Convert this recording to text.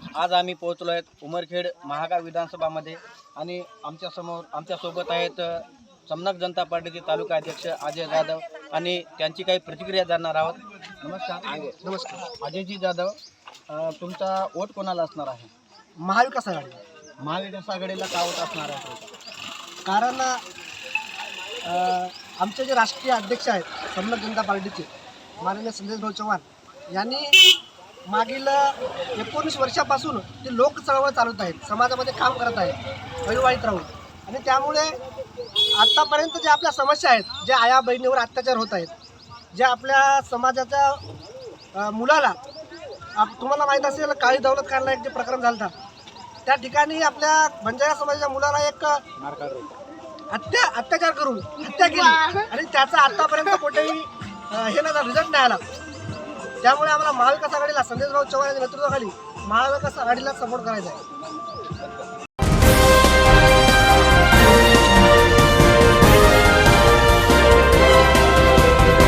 आज आम्ही पोहोचलो आहेत उमरखेड महागाव विधानसभामध्ये आणि आमच्यासमोर आमच्यासोबत आहेत समनक जनता पार्टीचे तालुका अध्यक्ष अजय जाधव आणि त्यांची काही प्रतिक्रिया जाणणार आहोत. नमस्कार. नमस्कार. अजयजी जाधव अ, तुमचा वोट कोणाला असणार आहे? महाविकास आघाडी. महाविकास आघाडीला का वोट असणार आहे? कारण अ, आमचे जे राष्ट्रीय अध्यक्ष आहेत समन्वय जनता पार्टीचे माननीय संदेशभाऊ चव्हाण यांनी मागील एकोणीस वर्षापासून ते लोक चळवळ चालवत आहेत समाजामध्ये काम करत आहेत अविवाहित राहून. आणि त्यामुळे आत्तापर्यंत ज्या आपल्या समस्या आहेत ज्या आया बहिणीवर अत्याचार होत आहेत जे आपल्या समाजाच्या मुलाला आप तुम्हाला माहीत असेल काळी दौलत खानला एक जे प्रकरण झालं होतं, त्या ठिकाणी आपल्या बंजारा समाजाच्या मुलाला एक हत्या अत्याचार करून हत्या केली. आणि त्याचा आतापर्यंत कुठेही हे नाही रिझल्ट नाही आला. त्यामुळे आम्हाला महाविकास आघाडीला संदेशभाऊ चव्हाण यांच्या नेतृत्वाखाली महाविकास आघाडीला सपोर्ट करायचा आहे.